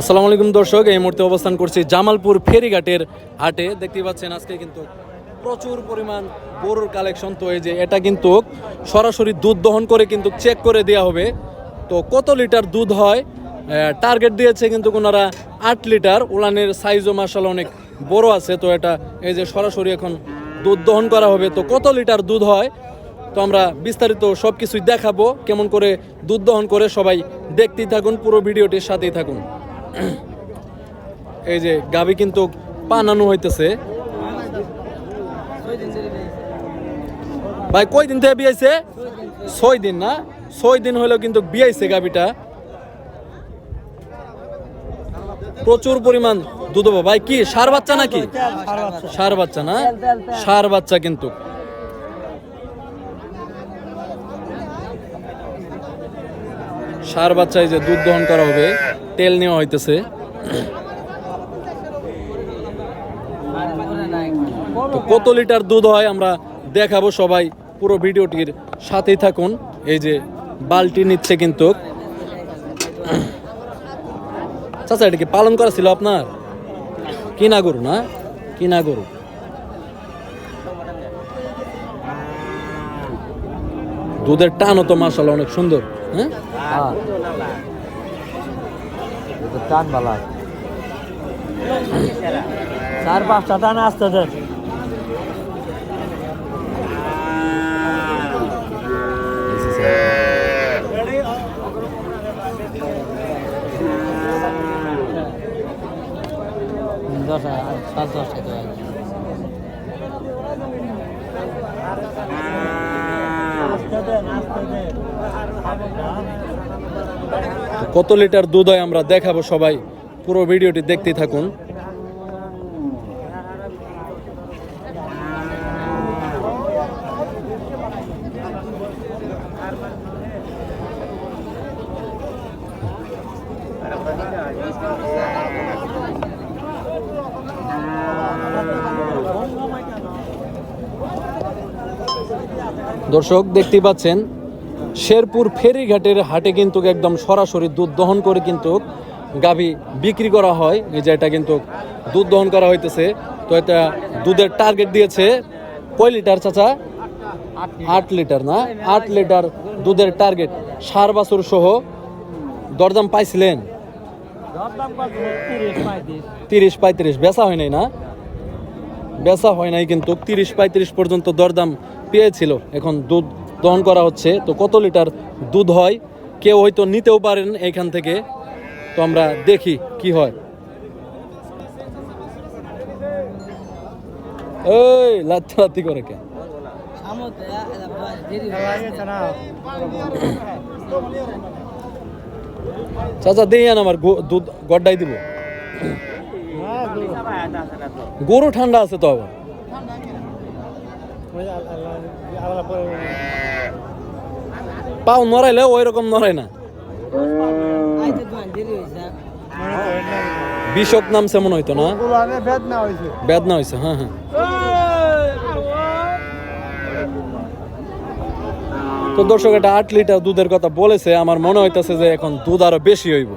আসসালামু আলাইকুম দর্শক, এই মুহূর্তে অবস্থান করছি জামালপুর ফেরিঘাটের হাটে। দেখতে পাচ্ছেন আজকে কিন্তু প্রচুর পরিমাণ গরুর কালেকশন তো এই যে এটা কিন্তু সরাসরি দুধ দহন করে কিন্তু চেক করে দেওয়া হবে। তো কত লিটার দুধ হয়? টার্গেট দিয়েছে কিন্তু ওনারা আট লিটার। উলানের সাইজও মার্শাল অনেক বড় আছে, তো এটা এই যে সরাসরি এখন দুধ দহন করা হবে। তো কত লিটার দুধ হয়? তো আমরা বিস্তারিত সব কিছুই দেখাবো, কেমন করে দুধ দহন করে সবাই দেখতেই থাকুন, পুরো ভিডিওটির সাথেই থাকুন। এই যে গাবি কিন্তু পানানো হইতেছে। ভাই, কয় দিন থেকে বিয়াইছে? ছয় দিন না? ছয় দিন হলো কিন্তু বিয়াইছে গাবিটা। প্রচুর পরিমাণ দুধ ভাই, কি, সার বাচ্চা নাকি? সার বাচ্চা না? সার বাচ্চা কিন্তু। সার বাচ্চায় যে দুধ দহন করা হবে, তেল নেওয়া হইতেছে। কত লিটার দুধ হয় আমরা দেখাবো সবাই পুরো ভিডিওটির সাথেই থাকুন। এই যে বালটি নিচ্ছে কিন্তু। চাচা, এটা কি পালন করা ছিল আপনার? কিনা গরু না? কিনা গরু? দুধের টানও তো মাসাল অনেক সুন্দর। হ্যাঁ? হ্যাঁ। টান বালা। চার পাঁচটা টান আসতে দে। দশ সাত দশটা তো কত লিটার দুধ হয় আমরা দেখাবো সবাই। পুরো ভিডিওটি দেখতেই থাকুন। দর্শক, দেখতেই পাচ্ছেন, শেরপুর ফেরিঘাটের হাটে কিন্তু একদম সরাসরি দুধ দহন করে কিন্তু গাভী বিক্রি করা হয়। এই যে এটা কিন্তু দুধ দহন করা হইতেছে। তো এটা দুধের টার্গেট দিয়েছে কয় লিটার চাচা? আট লিটার না? আট লিটার দুধের টার্গেট সার, বাছুর সহ দরদাম পাইছিলেন? তিরিশ পঁয়ত্রিশ। বেচা হয় নাই না? বেচা হয় নাই কিন্তু তিরিশ পঁয়ত্রিশ পর্যন্ত দরদাম পেয়েছিল। এখন দুধ দহন করা হচ্ছে। তো কত লিটার দুধ হয়? কেউ হয়তো নিতেও পারেন এখান থেকে। তো আমরা দেখি কি হয়। এই লাত্তি করে কে? চাচা দিয়ে আন আমার দুধ গড্ডাই দিব। গরু ঠান্ডা আছে তো আবার। পাও নড়াইলে ওই রকম নড়াই না। বিষক নামছে মনে হইতো না? বেদনা হয়েছে হ্যাঁ হ্যাঁ। তো দর্শক, এটা আট লিটার দুধের কথা বলেছে, আমার মনে হইতেছে যে এখন দুধ আরও বেশি হইব।